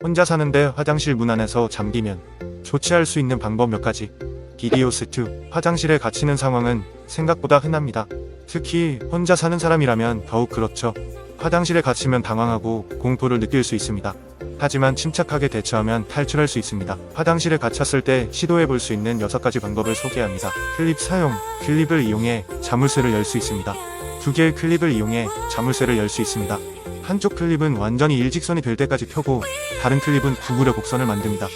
혼자 사는데 화장실 문 안에서 잠기면 조치할 수 있는 방법 몇 가지. 비디오스2 화장실에 갇히는 상황은 생각보다 흔합니다. 특히 혼자 사는 사람이라면 더욱 그렇죠. 화장실에 갇히면 당황하고 공포를 느낄 수 있습니다. 하지만 침착하게 대처하면 탈출할 수 있습니다. 화장실에 갇혔을 때 시도해 볼 수 있는 6가지 방법을 소개합니다. 클립 사용. 클립을 이용해 자물쇠를 열 수 있습니다. 두 개의 클립을 이용해 자물쇠를 열 수 있습니다. 한쪽 클립은 완전히 일직선이 될 때까지 펴고 다른 클립은 구부려 곡선을 만듭니다.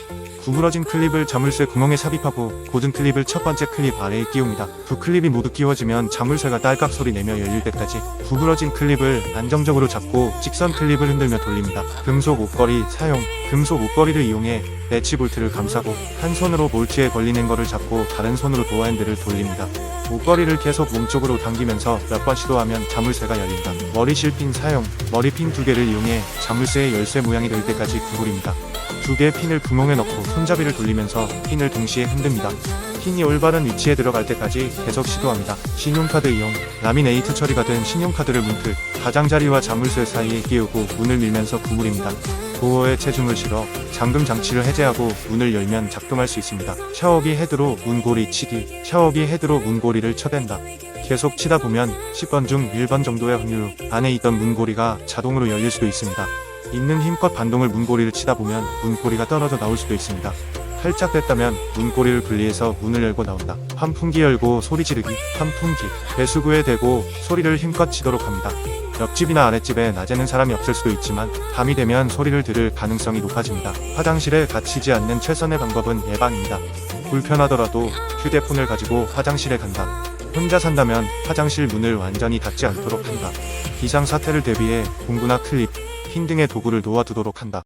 구부러진 클립을 자물쇠 구멍에 삽입하고 고든 클립을 첫 번째 클립 아래에 끼웁니다. 두 클립이 모두 끼워지면 자물쇠가 딸깍 소리 내며 열릴 때까지 구부러진 클립을 안정적으로 잡고 직선 클립을 흔들며 돌립니다. 금속 옷걸이 사용 금속 옷걸이를 이용해 매치 볼트를 감싸고 한 손으로 볼트에 걸리는 것을 잡고 다른 손으로 도어 핸들을 돌립니다. 옷걸이를 계속 몸쪽으로 당기면서 몇 번 시도하면 자물쇠가 열린다. 머리 실핀 사용 머리핀 두 개를 이용해 자물쇠의 열쇠 모양이 될 때까지 구부립니다. 두 개의 핀을 구멍에 넣고 손잡이를 돌리면서 핀을 동시에 흔듭니다. 핀이 올바른 위치에 들어갈 때까지 계속 시도합니다. 신용카드 이용, 라미네이트 처리가 된 신용카드를 문틀, 가장자리와 자물쇠 사이에 끼우고 문을 밀면서 구부립니다. 도어에 체중을 실어 잠금 장치를 해제하고 문을 열면 작동할 수 있습니다. 샤워기 헤드로 문고리 치기, 샤워기 헤드로 문고리를 쳐댄다. 계속 치다 보면 10번 중 1번 정도의 확률로 안에 있던 문고리가 자동으로 열릴 수도 있습니다. 있는 힘껏 반동을 문고리를 치다 보면 문고리가 떨어져 나올 수도 있습니다. 살짝 뺐다면 문고리를 분리해서 문을 열고 나온다. 환풍기 열고 소리 지르기. 환풍기. 배수구에 대고 소리를 힘껏 치도록 합니다. 옆집이나 아랫집에 낮에는 사람이 없을 수도 있지만 밤이 되면 소리를 들을 가능성이 높아집니다. 화장실에 갇히지 않는 최선의 방법은 예방입니다. 불편하더라도 휴대폰을 가지고 화장실에 간다. 혼자 산다면 화장실 문을 완전히 닫지 않도록 한다. 비상 사태를 대비해 공구나 클립, 핀 등의 도구를 놓아두도록 한다.